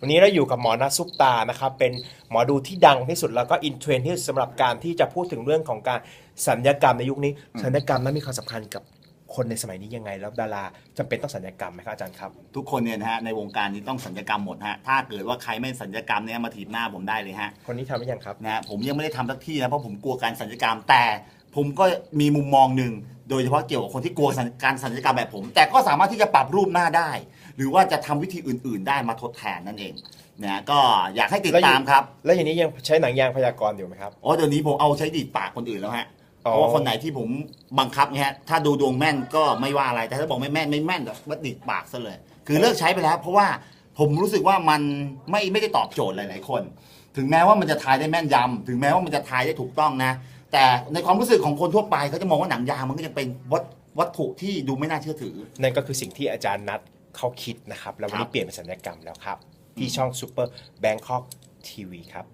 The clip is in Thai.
วันนี้เราอยู่กับหมอนัทซุปตานะครับเป็นหมอดูที่ดังที่สุดแล้วก็อินเทรนด์ที่สุดสำหรับการที่จะพูดถึงเรื่องของการสัญญกรรมในยุคนี้สัญญกรรมนั้นมีความสำคัญกับคนในสมัยนี้ยังไง แล้วดาราจำเป็นต้องสัญญกรรมไหมครับอาจารย์ครับ ทุกคนเนี่ยนะฮะในวงการนี้ต้องสัญญกรรมหมดฮะถ้าเกิดว่าใครไม่สัญญกรรมเนี่ยมาถีบหน้าผมได้เลยฮะคนนี้ทำหรือยังครับ นะฮะผมยังไม่ได้ทำสักที่นะเพราะผมกลัวการสัญญกรรม แต่ผมก็มีมุมมองหนึ่งโดยเฉพาะเกี่ยวกับคนที่กลัวการสัญญกรรมแบบผม แต่ก็สามารถที่จะปรับรูปหน้าได้ หรือว่าจะทำวิธีอื่น ๆ ได้มาทดแทนนั่นเองนะฮะก็อยากให้ติดตามครับ แล้วอย่างนี้ยังใช้หนังยางพยากรณ์อยู่ไหมครับ อ๋อเดี๋ยวนี้ผมเอาใช้ดีดปากคนอื่นแล้วฮะอ๋อเพราะว่าคนไหนที่ผมบังคับเนี่ยฮะถ้าดูดวงแม่นก็ไม่ว่าอะไร แต่ถ้าบอกไม่แม่นไม่แม่นก็ว่าดีดปากซะเลย คือเลิกใช้ไปแล้ว เพราะว่าผมรู้สึกว่ามันไม่ไม่ได้ตอบโจทย์หลาย ๆ คน ถึงแม้ว่ามันจะทายได้แม่นยำถึงแม้ว่ามันจะทายได้ถูกต้องนะ แต่ในความรู้สึกของคนทั่วไปเขาจะมองว่าหนังยางมันก็ยังเป็นวัตวัตถุที่ดูไม่น่าเชื่อถือ นั่นก็คือสิ่งที่อาจารย์นัท เขาคิดนะครับ แล้ววันครันี้บเปลี่ยนเป็นสัญญกรรมแล้วครับ ที่ช่อง Super Bangkok TV ครับ